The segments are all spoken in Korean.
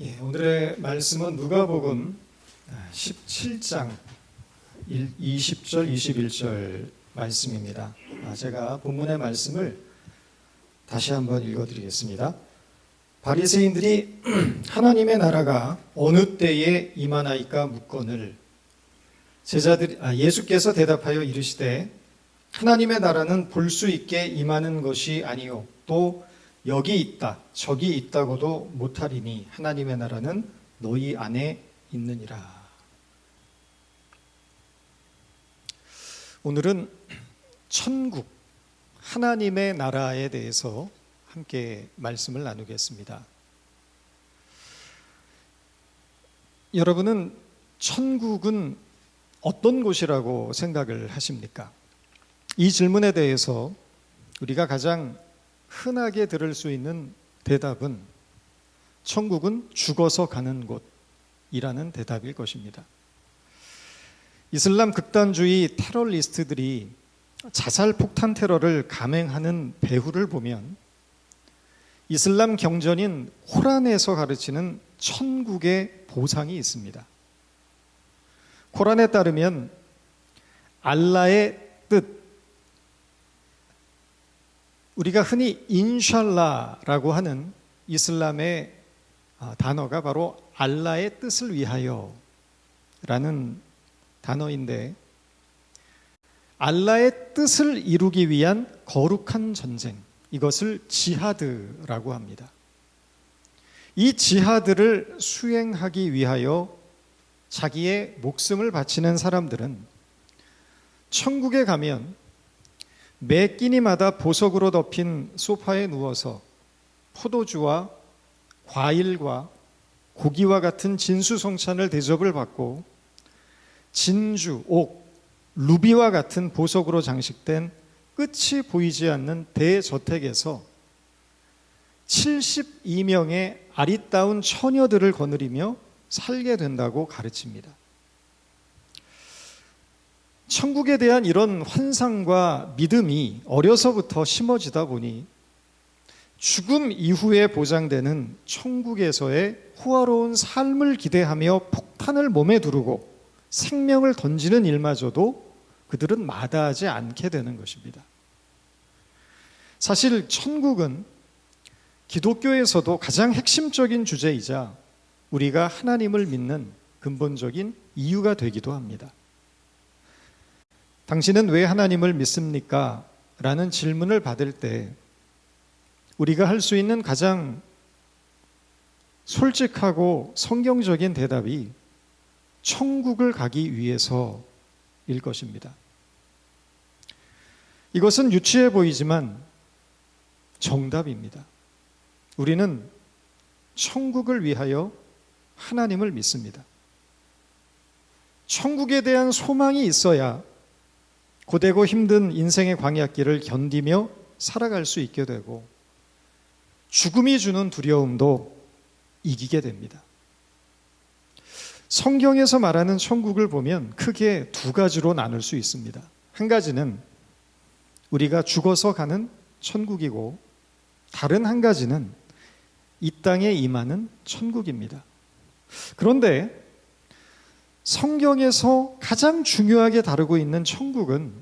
예, 오늘의 말씀은 누가복음 17장 20절 21절 말씀입니다. 아, 제가 본문의 말씀을 다시 한번 읽어드리겠습니다. 바리새인들이 하나님의 나라가 어느 때에 임하나이까 묻거늘 제자들 아, 예수께서 대답하여 이르시되 하나님의 나라는 볼 수 있게 임하는 것이 아니요 또 여기 있다 저기 있다고도 못하리니 하나님의 나라는 너희 안에 있느니라. 오늘은 천국 하나님의 나라에 대해서 함께 말씀을 나누겠습니다. 여러분은 천국은 어떤 곳이라고 생각을 하십니까? 이 질문에 대해서 우리가 가장 흔하게 들을 수 있는 대답은 천국은 죽어서 가는 곳이라는 대답일 것입니다. 이슬람 극단주의 테러리스트들이 자살 폭탄 테러를 감행하는 배후를 보면 이슬람 경전인 코란에서 가르치는 천국의 보상이 있습니다. 코란에 따르면 알라의 뜻, 우리가 흔히 인샬라라고 하는 이슬람의 아, 단어가 바로 알라의 뜻을 위하여 라는 단어인데 알라의 뜻을 이루기 위한 거룩한 전쟁 이것을 지하드라고 합니다. 이 지하드를 수행하기 위하여 자기의 목숨을 바치는 사람들은 천국에 가면 매 끼니마다 보석으로 덮인 소파에 누워서 포도주와 과일과 고기와 같은 진수성찬을 대접을 받고 진주, 옥, 루비와 같은 보석으로 장식된 끝이 보이지 않는 대저택에서 72명의 아리따운 처녀들을 거느리며 살게 된다고 가르칩니다. 천국에 대한 이런 환상과 믿음이 어려서부터 심어지다 보니 죽음 이후에 보장되는 천국에서의 호화로운 삶을 기대하며 폭탄을 몸에 두르고 생명을 던지는 일마저도 그들은 마다하지 않게 되는 것입니다. 사실 천국은 기독교에서도 가장 핵심적인 주제이자 우리가 하나님을 믿는 근본적인 이유가 되기도 합니다. 당신은 왜 하나님을 믿습니까? 라는 질문을 받을 때 우리가 할 수 있는 가장 솔직하고 성경적인 대답이 천국을 가기 위해서일 것입니다. 이것은 유치해 보이지만 정답입니다. 우리는 천국을 위하여 하나님을 믿습니다. 천국에 대한 소망이 있어야 고되고 힘든 인생의 광야길을 견디며 살아갈 수 있게 되고 죽음이 주는 두려움도 이기게 됩니다. 성경에서 말하는 천국을 보면 크게 두 가지로 나눌 수 있습니다. 한 가지는 우리가 죽어서 가는 천국이고 다른 한 가지는 이 땅에 임하는 천국입니다. 그런데 성경에서 가장 중요하게 다루고 있는 천국은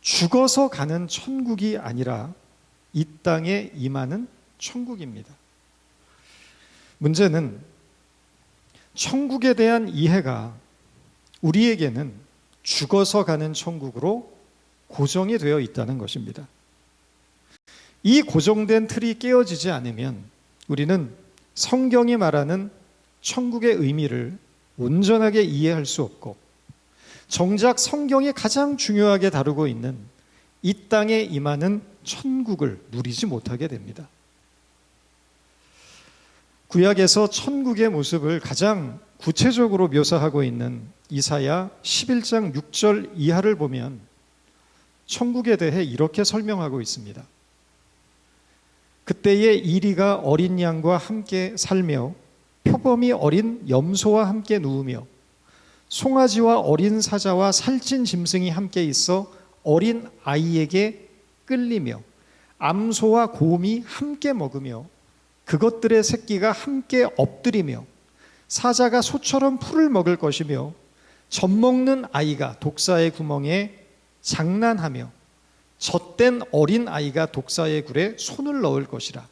죽어서 가는 천국이 아니라 이 땅에 임하는 천국입니다. 문제는 천국에 대한 이해가 우리에게는 죽어서 가는 천국으로 고정이 되어 있다는 것입니다. 이 고정된 틀이 깨어지지 않으면 우리는 성경이 말하는 천국의 의미를 온전하게 이해할 수 없고 정작 성경이 가장 중요하게 다루고 있는 이 땅에 임하는 천국을 누리지 못하게 됩니다. 구약에서 천국의 모습을 가장 구체적으로 묘사하고 있는 이사야 11장 6절 이하를 보면 천국에 대해 이렇게 설명하고 있습니다. 그때의 이리가 어린 양과 함께 살며 표범이 어린 염소와 함께 누우며 송아지와 어린 사자와 살찐 짐승이 함께 있어 어린 아이에게 끌리며 암소와 곰이 함께 먹으며 그것들의 새끼가 함께 엎드리며 사자가 소처럼 풀을 먹을 것이며 젖 먹는 아이가 독사의 구멍에 장난하며 젖된 어린 아이가 독사의 굴에 손을 넣을 것이라.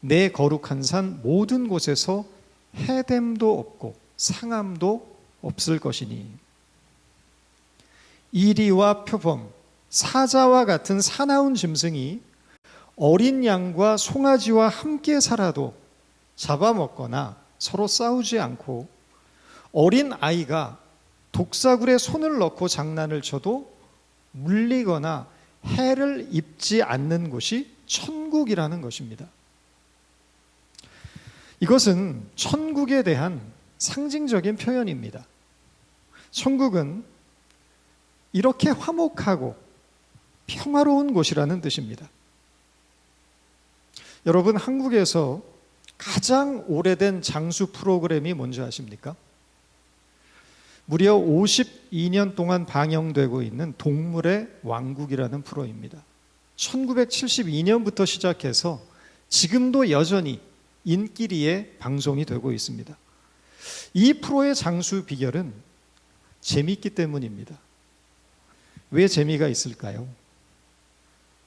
내 거룩한 산 모든 곳에서 해됨도 없고 상함도 없을 것이니 이리와 표범 사자와 같은 사나운 짐승이 어린 양과 송아지와 함께 살아도 잡아먹거나 서로 싸우지 않고 어린 아이가 독사굴에 손을 넣고 장난을 쳐도 물리거나 해를 입지 않는 곳이 천국이라는 것입니다. 이것은 천국에 대한 상징적인 표현입니다. 천국은 이렇게 화목하고 평화로운 곳이라는 뜻입니다. 여러분, 한국에서 가장 오래된 장수 프로그램이 뭔지 아십니까? 무려 52년 동안 방영되고 있는 동물의 왕국이라는 프로입니다. 1972년부터 시작해서 지금도 여전히 인기리에 방송이 되고 있습니다. 이 프로의 장수 비결은 재미있기 때문입니다. 왜 재미가 있을까요?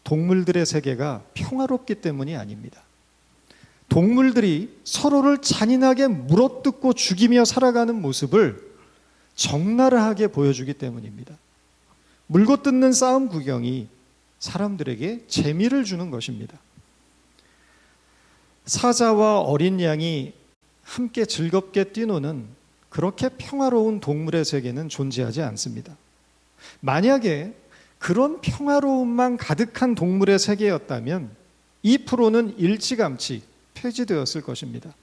동물들의 세계가 평화롭기 때문이 아닙니다. 동물들이 서로를 잔인하게 물어뜯고 죽이며 살아가는 모습을 적나라하게 보여주기 때문입니다. 물고 뜯는 싸움 구경이 사람들에게 재미를 주는 것입니다. 사자와 어린 양이 함께 즐겁게 뛰노는 그렇게 평화로운 동물의 세계는 존재하지 않습니다. 만약에 그런 평화로움만 가득한 동물의 세계였다면 이 프로는 일찌감치 폐지되었을 것입니다.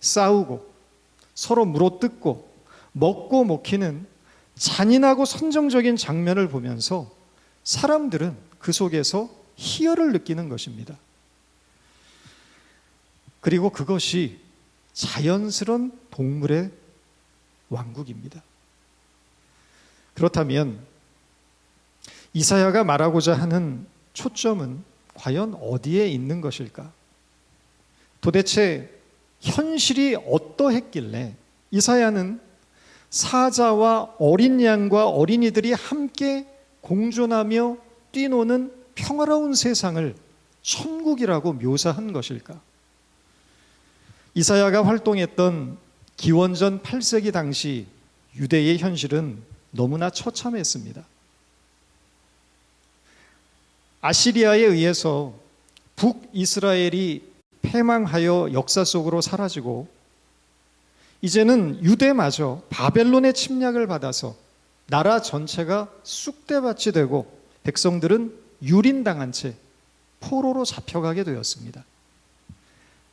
싸우고 서로 물어뜯고 먹고 먹히는 잔인하고 선정적인 장면을 보면서 사람들은 그 속에서 희열을 느끼는 것입니다. 그리고 그것이 자연스런 동물의 왕국입니다. 그렇다면 이사야가 말하고자 하는 초점은 과연 어디에 있는 것일까? 도대체 현실이 어떠했길래 이사야는 사자와 어린 양과 어린이들이 함께 공존하며 뛰노는 평화로운 세상을 천국이라고 묘사한 것일까? 이사야가 활동했던 기원전 8세기 당시 유대의 현실은 너무나 처참했습니다. 아시리아에 의해서 북이스라엘이 패망하여 역사 속으로 사라지고 이제는 유대마저 바벨론의 침략을 받아서 나라 전체가 쑥대밭이 되고 백성들은 유린당한 채 포로로 잡혀가게 되었습니다.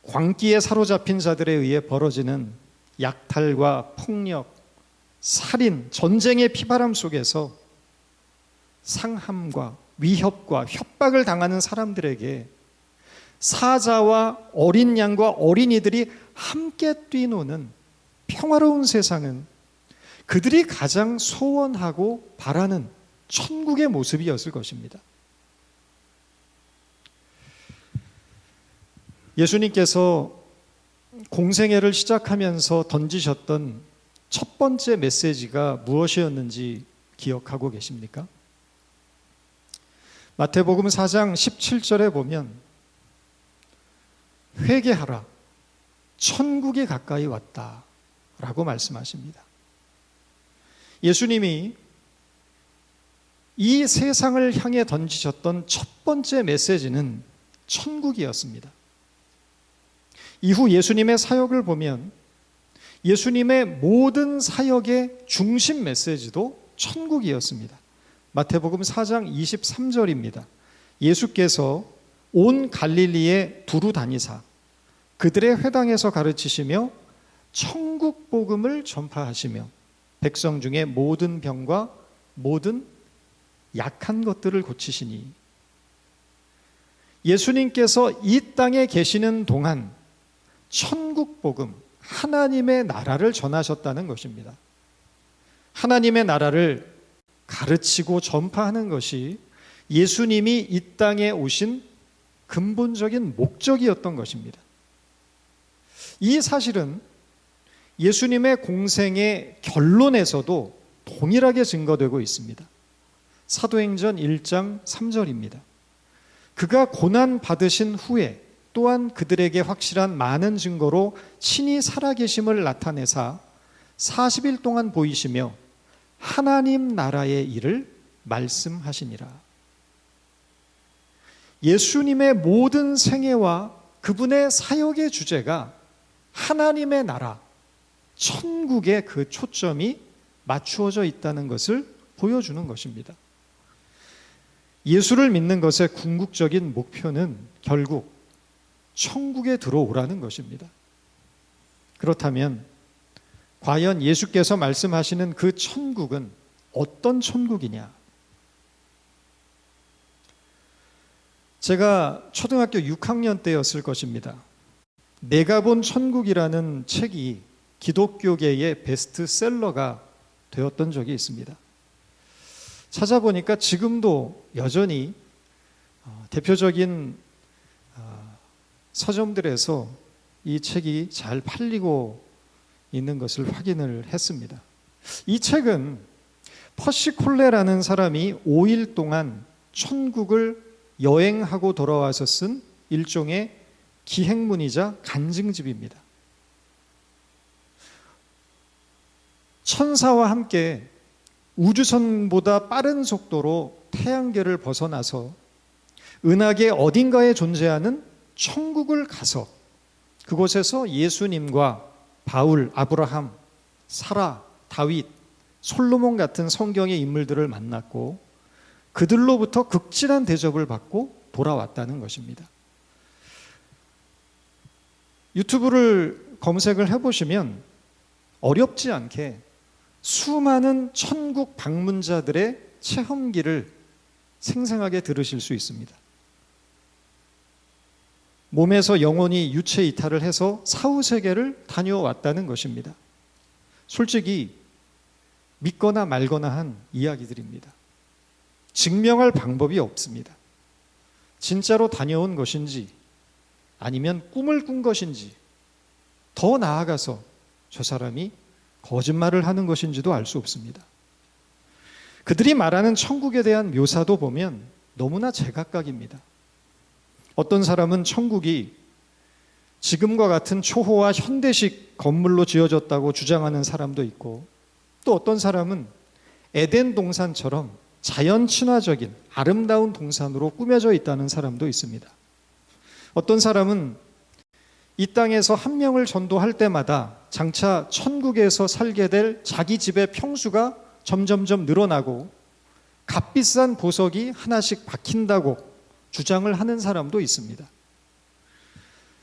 광기에 사로잡힌 자들에 의해 벌어지는 약탈과 폭력, 살인, 전쟁의 피바람 속에서 상함과 위협과 협박을 당하는 사람들에게 사자와 어린 양과 어린이들이 함께 뛰노는 평화로운 세상은 그들이 가장 소원하고 바라는 천국의 모습이었을 것입니다. 예수님께서 공생애를 시작하면서 던지셨던 첫 번째 메시지가 무엇이었는지 기억하고 계십니까? 마태복음 4장 17절에 보면 회개하라 천국이 가까이 왔다 라고 말씀하십니다. 예수님이 이 세상을 향해 던지셨던 첫 번째 메시지는 천국이었습니다. 이후 예수님의 사역을 보면 예수님의 모든 사역의 중심 메시지도 천국이었습니다. 마태복음 4장 23절입니다. 예수께서 온 갈릴리에 두루 다니사 그들의 회당에서 가르치시며 천국 복음을 전파하시며 백성 중에 모든 병과 모든 약한 것들을 고치시니 예수님께서 이 땅에 계시는 동안 천국 복음, 하나님의 나라를 전하셨다는 것입니다. 하나님의 나라를 가르치고 전파하는 것이 예수님이 이 땅에 오신 근본적인 목적이었던 것입니다. 이 사실은 예수님의 공생의 결론에서도 동일하게 증거되고 있습니다. 사도행전 1장 3절입니다. 그가 고난 받으신 후에 또한 그들에게 확실한 많은 증거로 친히 살아계심을 나타내사 40일 동안 보이시며 하나님 나라의 일을 말씀하시니라. 예수님의 모든 생애와 그분의 사역의 주제가 하나님의 나라, 천국의 그 초점이 맞추어져 있다는 것을 보여주는 것입니다. 예수를 믿는 것의 궁극적인 목표는 결국 천국에 들어오라는 것입니다. 그렇다면 과연 예수께서 말씀하시는 그 천국은 어떤 천국이냐? 제가 초등학교 6학년 때였을 것입니다. 내가 본 천국이라는 책이 기독교계의 베스트셀러가 되었던 적이 있습니다. 찾아보니까 지금도 여전히 어, 대표적인 어, 서점들에서 이 책이 잘 팔리고 있는 것을 확인을 했습니다. 이 책은 퍼시 콜레라는 사람이 5일 동안 천국을 여행하고 돌아와서 쓴 일종의 기행문이자 간증집입니다. 천사와 함께 우주선보다 빠른 속도로 태양계를 벗어나서 은하계 어딘가에 존재하는 천국을 가서 그곳에서 예수님과 바울, 아브라함, 사라, 다윗, 솔로몬 같은 성경의 인물들을 만났고 그들로부터 극진한 대접을 받고 돌아왔다는 것입니다. 유튜브를 검색을 해보시면 어렵지 않게 수많은 천국 방문자들의 체험기를 생생하게 들으실 수 있습니다. 몸에서 영혼이 유체 이탈을 해서 사후 세계를 다녀왔다는 것입니다. 솔직히 믿거나 말거나 한 이야기들입니다. 증명할 방법이 없습니다. 진짜로 다녀온 것인지 아니면 꿈을 꾼 것인지 더 나아가서 저 사람이 거짓말을 하는 것인지도 알 수 없습니다. 그들이 말하는 천국에 대한 묘사도 보면 너무나 제각각입니다. 어떤 사람은 천국이 지금과 같은 초호화 현대식 건물로 지어졌다고 주장하는 사람도 있고 또 어떤 사람은 에덴 동산처럼 자연 친화적인 아름다운 동산으로 꾸며져 있다는 사람도 있습니다. 어떤 사람은 이 땅에서 한 명을 전도할 때마다 장차 천국에서 살게 될 자기 집의 평수가 점점점 늘어나고 값비싼 보석이 하나씩 박힌다고 주장을 하는 사람도 있습니다.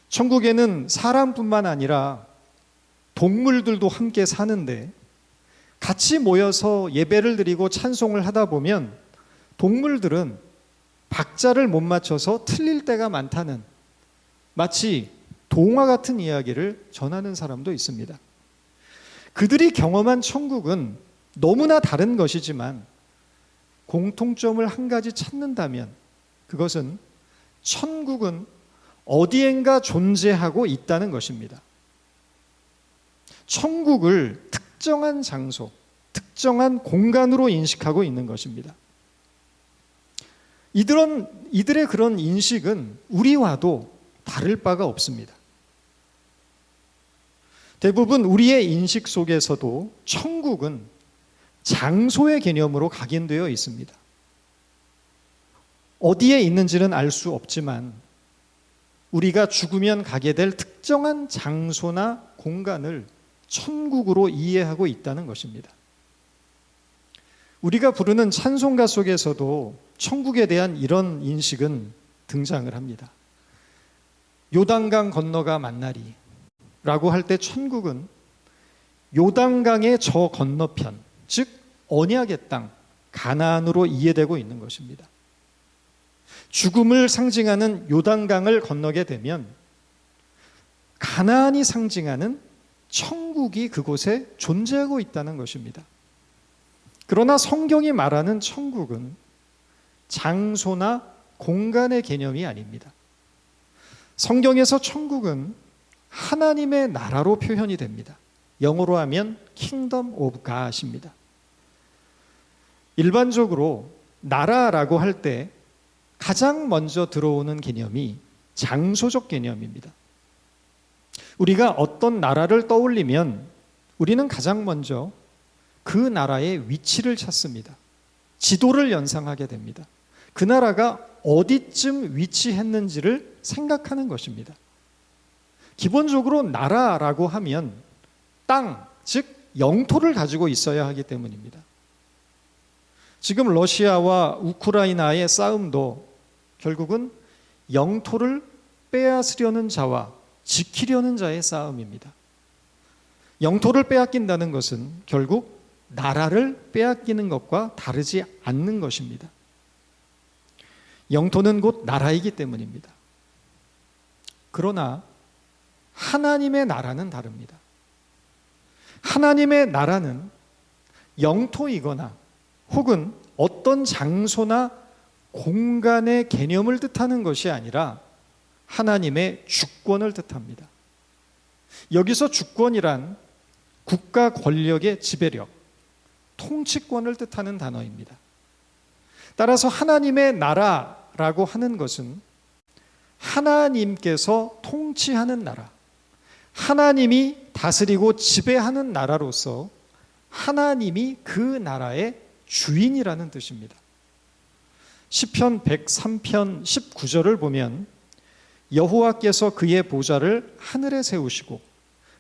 천국에는 사람뿐만 아니라 동물들도 함께 사는데 같이 모여서 예배를 드리고 찬송을 하다 보면 동물들은 박자를 못 맞춰서 틀릴 때가 많다는 마치 동화 같은 이야기를 전하는 사람도 있습니다. 그들이 경험한 천국은 너무나 다른 것이지만 공통점을 한 가지 찾는다면 그것은 천국은 어디엔가 존재하고 있다는 것입니다. 천국을 특정한 장소, 특정한 공간으로 인식하고 있는 것입니다. 이들은, 이들의 그런 인식은 우리와도 다를 바가 없습니다. 대부분 우리의 인식 속에서도 천국은 장소의 개념으로 각인되어 있습니다. 어디에 있는지는 알 수 없지만 우리가 죽으면 가게 될 특정한 장소나 공간을 천국으로 이해하고 있다는 것입니다. 우리가 부르는 찬송가 속에서도 천국에 대한 이런 인식은 등장을 합니다. 요단강 건너가 만나리 라고 할 때 천국은 요단강의 저 건너편, 즉 언약의 땅, 가나안으로 이해되고 있는 것입니다. 죽음을 상징하는 요단강을 건너게 되면 가나안이 상징하는 천국이 그곳에 존재하고 있다는 것입니다. 그러나 성경이 말하는 천국은 장소나 공간의 개념이 아닙니다. 성경에서 천국은 하나님의 나라로 표현이 됩니다. 영어로 하면 kingdom of God입니다. 일반적으로 나라라고 할 때 가장 먼저 들어오는 개념이 장소적 개념입니다. 우리가 어떤 나라를 떠올리면 우리는 가장 먼저 그 나라의 위치를 찾습니다. 지도를 연상하게 됩니다. 그 나라가 어디쯤 위치했는지를 생각하는 것입니다. 기본적으로 나라라고 하면 땅, 즉 영토를 가지고 있어야 하기 때문입니다. 지금 러시아와 우크라이나의 싸움도 결국은 영토를 빼앗으려는 자와 지키려는 자의 싸움입니다. 영토를 빼앗긴다는 것은 결국 나라를 빼앗기는 것과 다르지 않는 것입니다. 영토는 곧 나라이기 때문입니다. 그러나 하나님의 나라는 다릅니다. 하나님의 나라는 영토이거나 혹은 어떤 장소나 공간의 개념을 뜻하는 것이 아니라 하나님의 주권을 뜻합니다. 여기서 주권이란 국가 권력의 지배력, 통치권을 뜻하는 단어입니다. 따라서 하나님의 나라라고 하는 것은 하나님께서 통치하는 나라, 하나님이 다스리고 지배하는 나라로서 하나님이 그 나라의 주인이라는 뜻입니다. 시편 103편 19절을 보면 여호와께서 그의 보좌를 하늘에 세우시고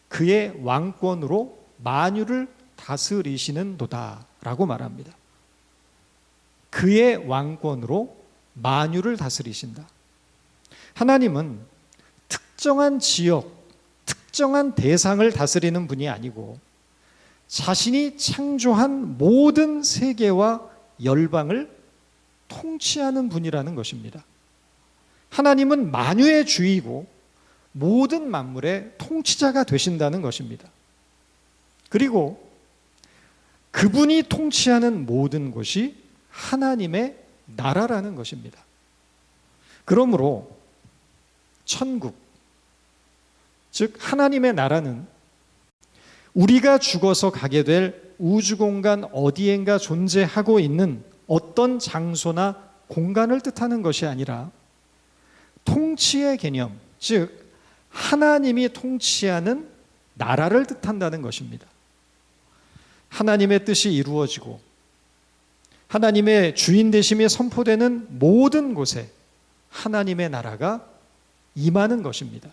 그의 왕권으로 만유를 다스리시는도다라고 말합니다. 그의 왕권으로 만유를 다스리신다. 하나님은 특정한 지역, 특정한 대상을 다스리는 분이 아니고 자신이 창조한 모든 세계와 열방을 통치하는 분이라는 것입니다. 하나님은 만유의 주이고 모든 만물의 통치자가 되신다는 것입니다. 그리고 그분이 통치하는 모든 곳이 하나님의 나라라는 것입니다. 그러므로 천국, 즉 하나님의 나라는 우리가 죽어서 가게 될 우주 공간 어디엔가 존재하고 있는 어떤 장소나 공간을 뜻하는 것이 아니라 통치의 개념, 즉 하나님이 통치하는 나라를 뜻한다는 것입니다. 하나님의 뜻이 이루어지고 하나님의 주인 되심이 선포되는 모든 곳에 하나님의 나라가 임하는 것입니다.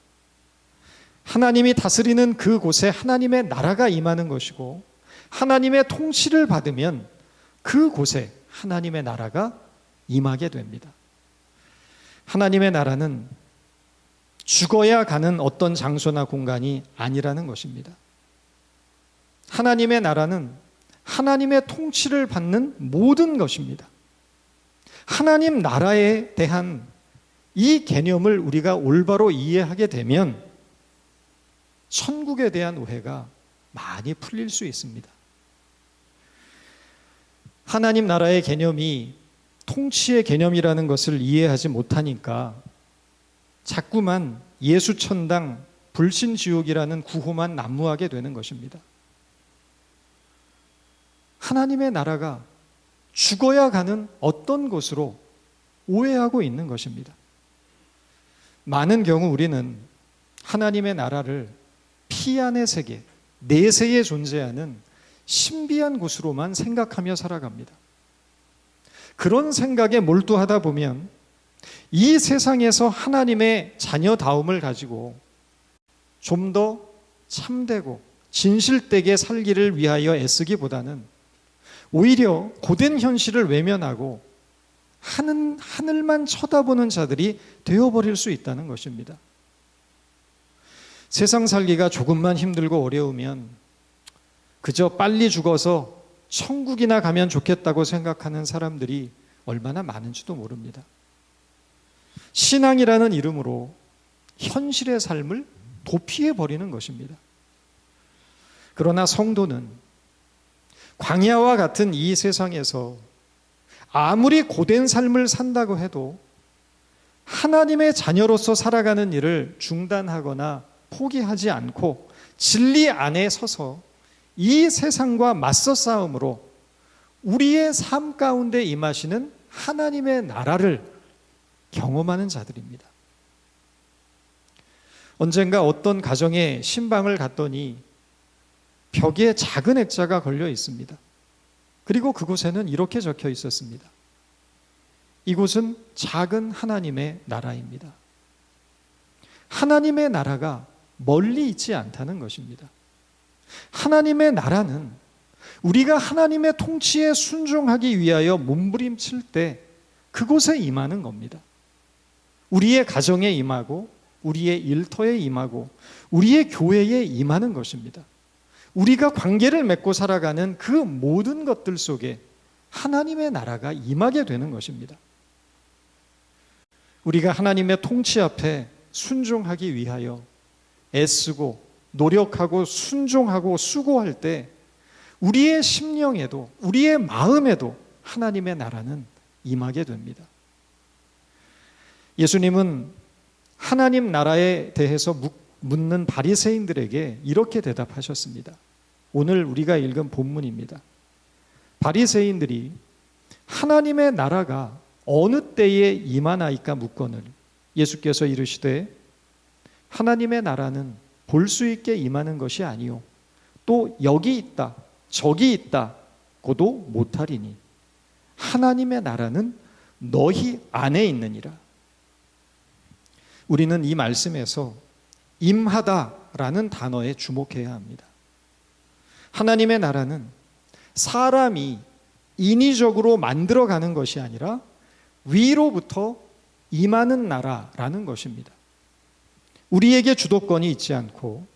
하나님이 다스리는 그 곳에 하나님의 나라가 임하는 것이고 하나님의 통치를 받으면 그 곳에 하나님의 나라가 임하게 됩니다. 하나님의 나라는 죽어야 가는 어떤 장소나 공간이 아니라는 것입니다. 하나님의 나라는 하나님의 통치를 받는 모든 것입니다. 하나님 나라에 대한 이 개념을 우리가 올바로 이해하게 되면 천국에 대한 오해가 많이 풀릴 수 있습니다. 하나님 나라의 개념이 통치의 개념이라는 것을 이해하지 못하니까 자꾸만 예수천당 불신지옥이라는 구호만 난무하게 되는 것입니다. 하나님의 나라가 죽어야 가는 어떤 곳으로 오해하고 있는 것입니다. 많은 경우 우리는 하나님의 나라를 피 안의 세계, 내세에 존재하는 신비한 곳으로만 생각하며 살아갑니다. 그런 생각에 몰두하다 보면 이 세상에서 하나님의 자녀다움을 가지고 좀 더 참되고 진실되게 살기를 위하여 애쓰기보다는 오히려 고된 현실을 외면하고 하늘, 하늘만 쳐다보는 자들이 되어버릴 수 있다는 것입니다. 세상 살기가 조금만 힘들고 어려우면 그저 빨리 죽어서 천국이나 가면 좋겠다고 생각하는 사람들이 얼마나 많은지도 모릅니다. 신앙이라는 이름으로 현실의 삶을 도피해 버리는 것입니다. 그러나 성도는 광야와 같은 이 세상에서 아무리 고된 삶을 산다고 해도 하나님의 자녀로서 살아가는 일을 중단하거나 포기하지 않고 진리 안에 서서 이 세상과 맞서 싸움으로 우리의 삶 가운데 임하시는 하나님의 나라를 경험하는 자들입니다. 언젠가 어떤 가정에 신방을 갔더니 벽에 작은 액자가 걸려 있습니다. 그리고 그곳에는 이렇게 적혀 있었습니다. 이곳은 작은 하나님의 나라입니다. 하나님의 나라가 멀리 있지 않다는 것입니다. 하나님의 나라는 우리가 하나님의 통치에 순종하기 위하여 몸부림칠 때 그곳에 임하는 겁니다. 우리의 가정에 임하고 우리의 일터에 임하고 우리의 교회에 임하는 것입니다. 우리가 관계를 맺고 살아가는 그 모든 것들 속에 하나님의 나라가 임하게 되는 것입니다. 우리가 하나님의 통치 앞에 순종하기 위하여 애쓰고 노력하고 순종하고 수고할 때 우리의 심령에도 우리의 마음에도 하나님의 나라는 임하게 됩니다. 예수님은 하나님 나라에 대해서 묻는 바리새인들에게 이렇게 대답하셨습니다. 오늘 우리가 읽은 본문입니다. 바리새인들이 하나님의 나라가 어느 때에 임하나이까 묻거늘 예수께서 이르시되 하나님의 나라는 볼 수 있게 임하는 것이 아니요 또 여기 있다 저기 있다 고도 못하리니 하나님의 나라는 너희 안에 있느니라 우리는 이 말씀에서 임하다라는 단어에 주목해야 합니다. 하나님의 나라는 사람이 인위적으로 만들어가는 것이 아니라 위로부터 임하는 나라라는 것입니다. 우리에게 주도권이 있지 않고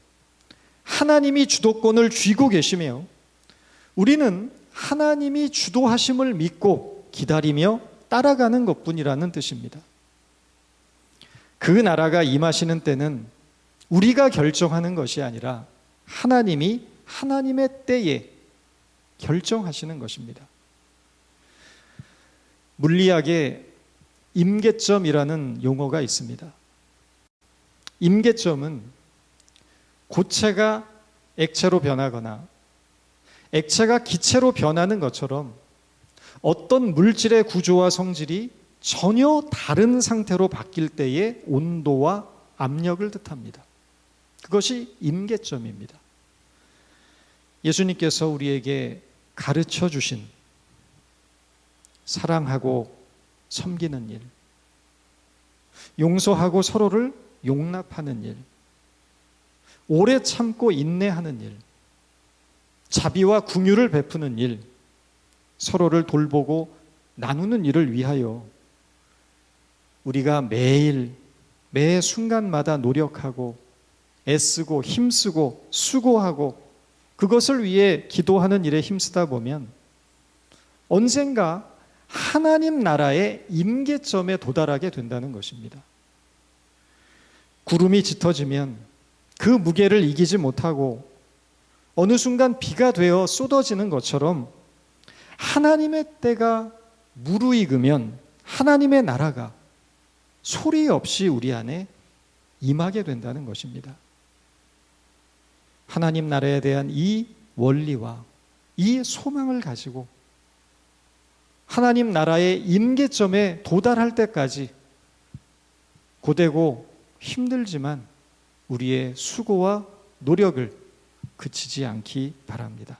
하나님이 주도권을 쥐고 계시며 우리는 하나님이 주도하심을 믿고 기다리며 따라가는 것 뿐이라는 뜻입니다. 그 나라가 임하시는 때는 우리가 결정하는 것이 아니라 하나님이 하나님의 때에 결정하시는 것입니다. 물리학에 임계점이라는 용어가 있습니다. 임계점은 고체가 액체로 변하거나 액체가 기체로 변하는 것처럼 어떤 물질의 구조와 성질이 전혀 다른 상태로 바뀔 때의 온도와 압력을 뜻합니다. 그것이 임계점입니다. 예수님께서 우리에게 가르쳐 주신 사랑하고 섬기는 일, 용서하고 서로를 용납하는 일, 오래 참고 인내하는 일, 자비와 궁유를 베푸는 일, 서로를 돌보고 나누는 일을 위하여 우리가 매일 매 순간마다 노력하고 애쓰고 힘쓰고 수고하고 그것을 위해 기도하는 일에 힘쓰다 보면 언젠가 하나님 나라의 임계점에 도달하게 된다는 것입니다. 구름이 짙어지면 그 무게를 이기지 못하고 어느 순간 비가 되어 쏟아지는 것처럼 하나님의 때가 무르익으면 하나님의 나라가 소리 없이 우리 안에 임하게 된다는 것입니다. 하나님 나라에 대한 이 원리와 이 소망을 가지고 하나님 나라의 임계점에 도달할 때까지 고되고 힘들지만 우리의 수고와 노력을 그치지 않기 바랍니다.